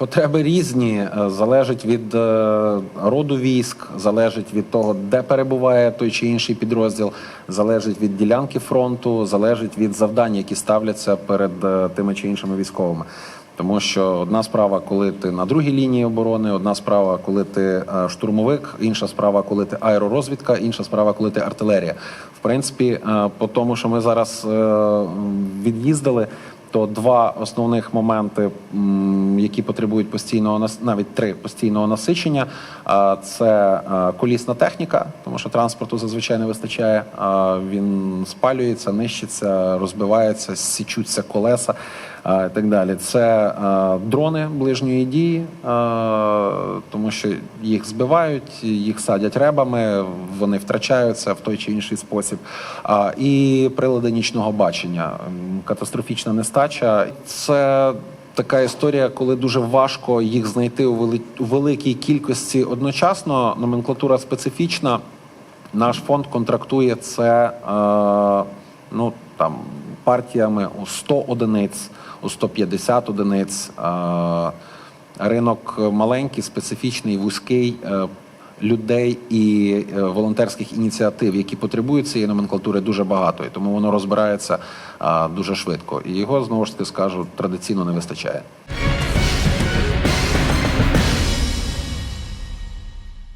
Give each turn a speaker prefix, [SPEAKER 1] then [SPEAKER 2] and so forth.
[SPEAKER 1] Потреби різні, е, залежить від е, роду військ, залежить від того, де перебуває той чи інший підрозділ, залежить від ділянки фронту, залежить від завдань, які ставляться перед е, тими чи іншими військовими. Тому що одна справа, коли ти на другій лінії оборони, одна справа, коли ти штурмовик, інша справа, коли ти аеророзвідка, інша справа, коли ти артилерія. В принципі, по тому, що ми зараз від'їздили, то два основних моменти, які потребують постійного навіть три постійного насичення. Це колісна техніка, тому що транспорту зазвичай не вистачає. Він спалюється, нищиться, розбивається, січуться колеса і так далі. Це дрони ближньої дії, тому що їх збивають, їх садять ребами, вони втрачаються в той чи інший спосіб. А, І прилади нічного бачення, катастрофічна нестача. Це така історія, коли дуже важко їх знайти у вели- у великій кількості одночасно. Номенклатура специфічна. Наш фонд контрактує це е, ну там партіями у 100 одиниць, у 150 одиниць. Е, ринок маленький, специфічний, вузький. Е, Людей і е, волонтерських ініціатив, які потребують цієї номенклатури, дуже багато, і тому воно розбирається дуже швидко. І його знову ж таки скажу традиційно не вистачає.